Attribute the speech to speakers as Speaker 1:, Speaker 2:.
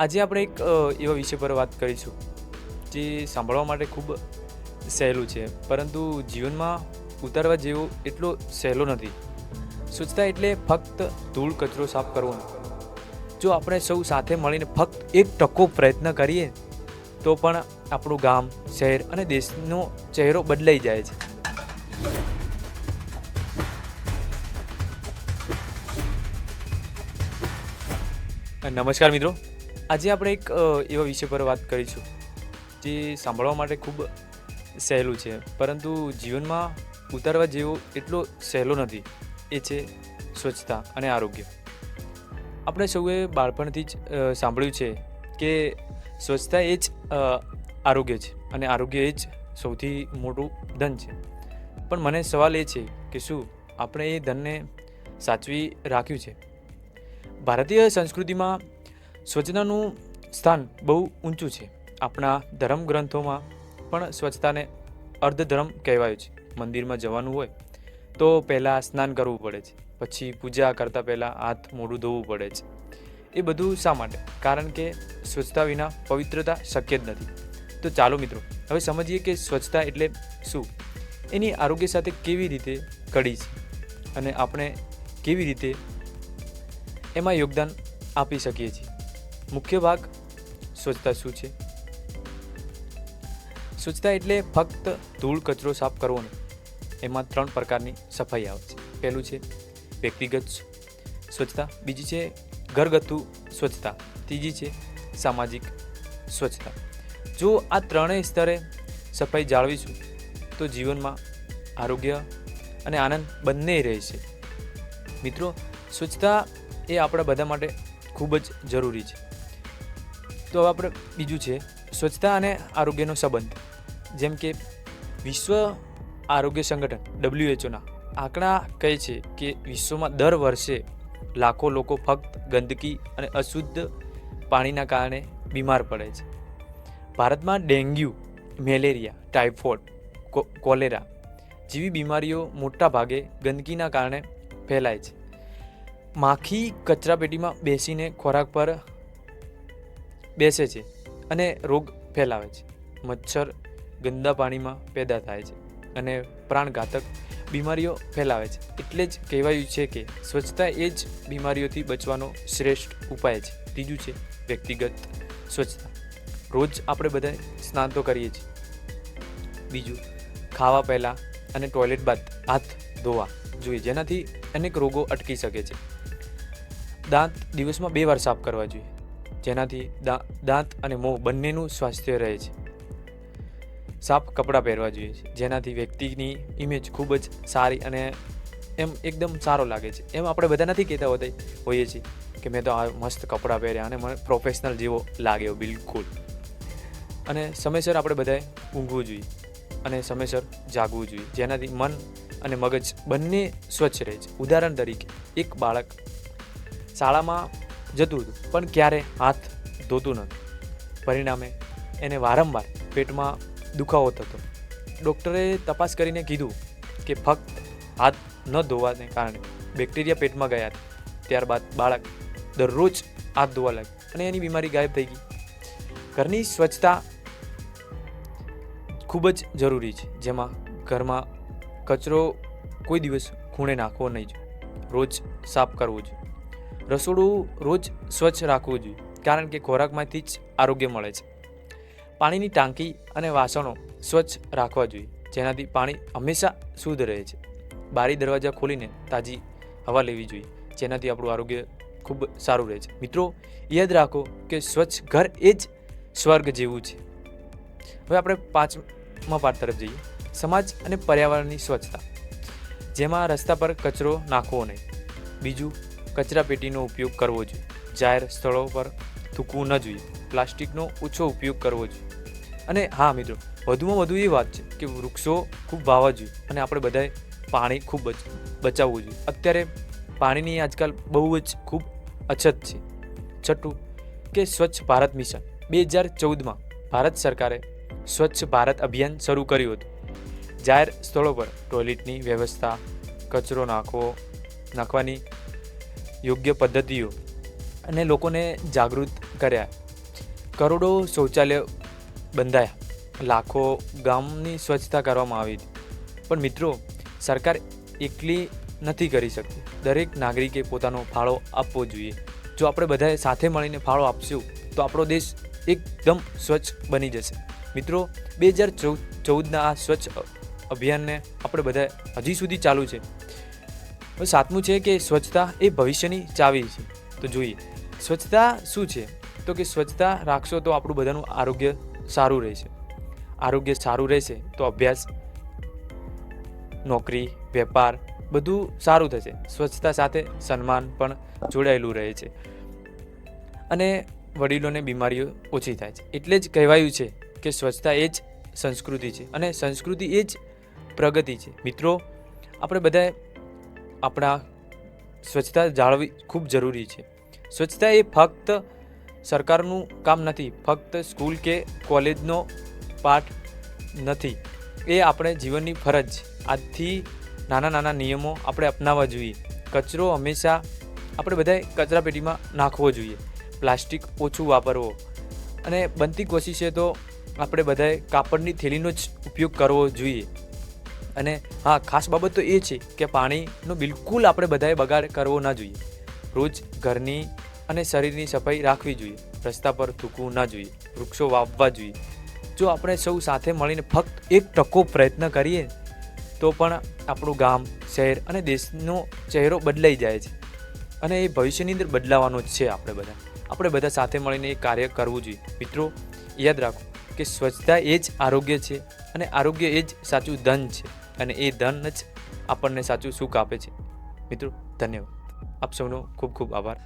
Speaker 1: આજે આપણે એક એવા વિષય પર વાત કરીશું, જે સાંભળવા માટે ખૂબ સહેલું છે. પરંતુ જીવનમાં ઉતારવા જેવો એટલો સહેલો નથી. સ્વચ્છતા એટલે ફક્ત ધૂળ, કચરો સાફ કરવો જો આપણે સૌ સાથે મળીને ફક્ત એક ટકો પ્રયત્ન કરીએ, તો પણ આપણું ગામ, શહેર અને દેશનો ચહેરો બદલાઈ જાય છે. નમસ્કાર મિત્રો. આજે આપણે એક એવા વિષય પર વાત કરીશું, જે સાંભળવા માટે ખૂબ સહેલું છે. પરંતુ જીવનમાં ઉતારવા જેવો એટલો સહેલો નથી. એ છે સ્વચ્છતા અને આરોગ્ય. આપણે સૌએ બાળપણથી જ સાંભળ્યું છે કે સ્વચ્છતા એ જ આરોગ્ય છે અને આરોગ્ય એ જ સૌથી મોટું ધન છે. પણ મને સવાલ એ છે કે શું આપણે એ ધનને સાચવી રાખ્યું છે? ભારતીય સંસ્કૃતિમાં સ્વચ્છતાનું સ્થાન બહુ ઊંચું છે. આપણા ધર્મ ગ્રંથોમાં પણ સ્વચ્છતાને અર્ધધર્મ કહેવાયું છે. મંદિરમાં જવાનું હોય તો પહેલાં સ્નાન કરવું પડે છે. પછી પૂજા કરતાં પહેલાં હાથ મોઢું ધોવું પડે છે. એ બધું શા માટે? કારણ કે સ્વચ્છતા વિના પવિત્રતા શક્ય જ નથી. તો ચાલો મિત્રો, હવે સમજીએ કે સ્વચ્છતા એટલે શું? એની આરોગ્ય સાથે કેવી રીતે કડી છે? અને આપણે કેવી રીતે એમાં યોગદાન આપી શકીએ છીએ? મુખ્ય ભાગ સ્વચ્છતા શું છે? સ્વચ્છતા એટલે ફક્ત ધૂળ, કચરો સાફ કરવો નહીં. એમાં ત્રણ પ્રકારની સફાઈ આવે છે. પહેલું છે વ્યક્તિગત સ્વચ્છતા, બીજી છે ઘરગથ્થુ સ્વચ્છતા, ત્રીજી છે સામાજિક સ્વચ્છતા. જો આ ત્રણેય સ્તરે સફાઈ જાળવીશું, તો જીવનમાં આરોગ્ય અને આનંદ બંને રહેશે. મિત્રો, સ્વચ્છતા એ આપણા બધા માટે ખૂબ જ જરૂરી છે. તો હવે આપણે બીજું છે, સ્વચ્છતા અને આરોગ્યનો સંબંધ. જેમ કે વિશ્વ આરોગ્ય સંગઠન ડબ્લ્યુએચઓના આંકડા કહે છે કે વિશ્વમાં દર વર્ષે લાખો લોકો ફક્ત ગંદકી અને અશુદ્ધ પાણીના કારણે બીમાર પડે છે. ભારતમાં ડેન્ગ્યુ, મેલેરિયા, ટાઇફોઇડ કોલેરા જેવી બીમારીઓ મોટા ભાગે ગંદકીના કારણે ફેલાય છે. માખી કચરાપેટીમાં બેસીને ખોરાક પર બેસે છે અને રોગ ફેલાવે છે. મચ્છર ગંદા પાણીમાં પેદા થાય છે અને પ્રાણઘાતક બીમારીઓ ફેલાવે છે. એટલે જ કહેવાયું છે કે સ્વચ્છતા એ જ બીમારીઓથી બચવાનો શ્રેષ્ઠ ઉપાય છે. ત્રીજું છે વ્યક્તિગત સ્વચ્છતા. રોજ આપણે બધા સ્નાન તો કરીએ છીએ બીજું, ખાવા પહેલાં અને ટોયલેટ બાદ હાથ ધોવા જોઈએ, જેનાથી અનેક રોગો અટકી શકે છે. દાંત દિવસમાં બે વાર સાફ કરવા જોઈએ. જેનાથી દાંત અને મોં બંનેનું સ્વાસ્થ્ય રહે છે. સાફ કપડાં પહેરવા જોઈએ છે, જેનાથી વ્યક્તિની ઇમેજ ખૂબ જ સારી અને એમ એકદમ સારો લાગે છે. એમ આપણે બધા નથી કહેતા હોતા, હોઈએ છીએ કે મેં તો આ મસ્ત કપડાં પહેર્યા અને મને પ્રોફેશનલ જેવો લાગ્યો બિલકુલ. અને સમયસર આપણે બધાએ ઊંઘવું જોઈએ અને સમયસર જાગવું જોઈએ, જેનાથી મન અને મગજ બંને સ્વચ્છ રહે છે. ઉદાહરણ તરીકે, એક બાળક શાળામાં જતું હતું. પણ ક્યારે હાથ ધોતું નહોતું પરિણામે એને વારંવાર પેટમાં દુખાવો થતો. ડૉક્ટરે તપાસ કરીને કીધું કે ફક્ત હાથ ન ધોવાને કારણે બેક્ટેરિયા પેટમાં ગયા હતા. ત્યારબાદ બાળક દરરોજ હાથ ધોવા લાગ્યું અને એની બીમારી ગાયબ થઈ ગઈ. ઘરની સ્વચ્છતા ખૂબ જ જરૂરી છે. જેમાં ઘરમાં કચરો કોઈ દિવસ ખૂણે નાખવો નહીં જોઈએ. રોજ સાફ કરવો જોઈએ. રસોડું રોજ સ્વચ્છ રાખવું જોઈએ, કારણ કે ખોરાકમાંથી જ આરોગ્ય મળે છે. પાણીની ટાંકી અને વાસણો સ્વચ્છ રાખવા જોઈએ, જેનાથી પાણી હંમેશા શુદ્ધ રહે છે. બારી દરવાજા ખોલીને તાજી હવા લેવી જોઈએ, જેનાથી આપણું આરોગ્ય ખૂબ સારું રહે છે. મિત્રો, યાદ રાખો કે સ્વચ્છ ઘર એ જ સ્વર્ગ જેવું છે. હવે આપણે પાંચમા પાઠ તરફ જઈએ. સમાજ અને પર્યાવરણની સ્વચ્છતા. જેમાં રસ્તા પર કચરો નાખવો નહીં. બીજું કચરાપેટીનો ઉપયોગ કરવો જોઈએ. જાહેર સ્થળો પર થૂકવું ન જોઈએ. પ્લાસ્ટિકનો ઓછો ઉપયોગ કરવો જોઈએ. અને હા મિત્રો, વધુમાં વધુ એ વાત છે કે વૃક્ષો ખૂબ વાવવા જોઈએ અને આપણે બધાએ પાણી ખૂબ જ બચાવવું જોઈએ. અત્યારે પાણીની આજકાલ બહુ જ ખૂબ અછત છે. છઠ્ઠું કે સ્વચ્છ ભારત મિશન. બે હજાર ચૌદમાં ભારત સરકારે સ્વચ્છ ભારત અભિયાન શરૂ કર્યું હતું. જાહેર સ્થળો પર ટોયલેટની વ્યવસ્થા, કચરો નાખવો, નાખવાની યોગ્ય પદ્ધતિઓ અને લોકોને જાગૃત કર્યા. કરોડો શૌચાલય બંધાયા. લાખો ગામની સ્વચ્છતા કરવામાં આવી હતી. પણ મિત્રો, સરકાર એકલી નથી કરી શકતી. દરેક નાગરિકે પોતાનો ફાળો આપવો જોઈએ. જો આપણે બધાએ સાથે મળીને ફાળો આપશું, તો આપણો દેશ એકદમ સ્વચ્છ બની જશે. મિત્રો, બે હજાર ચૌદ ચૌદના આ સ્વચ્છ અભિયાનને આપણે બધા હજી સુધી ચાલુ છે. હવે સાતમું છે કે સ્વચ્છતા એ ભવિષ્યની ચાવી છે. તો જોઈએ, સ્વચ્છતા શું છે? તો કે સ્વચ્છતા રાખશો તો આપણું બધાનું આરોગ્ય સારું રહેશે. આરોગ્ય સારું રહેશે તો અભ્યાસ, નોકરી, વેપાર બધું સારું થશે. સ્વચ્છતા સાથે સન્માન પણ જોડાયેલું રહે છે. અને વડીલોને બીમારીઓ ઓછી થાય છે. એટલે જ કહેવાયું છે કે સ્વચ્છતા એ જ સંસ્કૃતિ છે. અને સંસ્કૃતિ એ જ પ્રગતિ છે. મિત્રો, આપણે બધાએ આપણા સ્વચ્છતા જાળવી ખૂબ જરૂરી છે. સ્વચ્છતા એ ફક્ત સરકારનું કામ નથી, ફક્ત સ્કૂલ કે કોલેજનો પાઠ નથી. એ આપણે જીવનની ફરજ આજથી નાના નાના નિયમો આપણે અપનાવવા જોઈએ. કચરો હંમેશા આપણે બધાએ કચરાપેટીમાં નાખવો જોઈએ. પ્લાસ્ટિક ઓછું વાપરવો. અને બનતી કોશિશે તો આપણે બધાએ કાપડની થેલીનો જ ઉપયોગ કરવો જોઈએ. અને હા, ખાસ બાબત તો એ છે કે પાણીનો બિલકુલ આપણે બધાએ બગાડ કરવો ના જોઈએ. રોજ ઘરની અને શરીરની સફાઈ રાખવી જોઈએ, રસ્તા પર થૂકવું ના જોઈએ, વૃક્ષો વાવવા જોઈએ. જો આપણે સૌ સાથે મળીને ફક્ત એક ટકો પ્રયત્ન કરીએ, તો પણ આપણું ગામ, શહેર અને દેશનો ચહેરો બદલાઈ જાય છે. અને એ ભવિષ્યની અંદર બદલાવાનો જ છે આપણે બધા. આપણે બધા સાથે મળીને એ કાર્ય કરવું જોઈએ. મિત્રો, યાદ રાખો કે સ્વચ્છતા એ જ આરોગ્ય છે અને આરોગ્ય એ જ સાચું ધન છે. અને એ ધન જ આપણને સાચું સુખ આપે છે. મિત્રો, ધન્યવાદ. આપ સૌનો ખૂબ ખૂબ આભાર.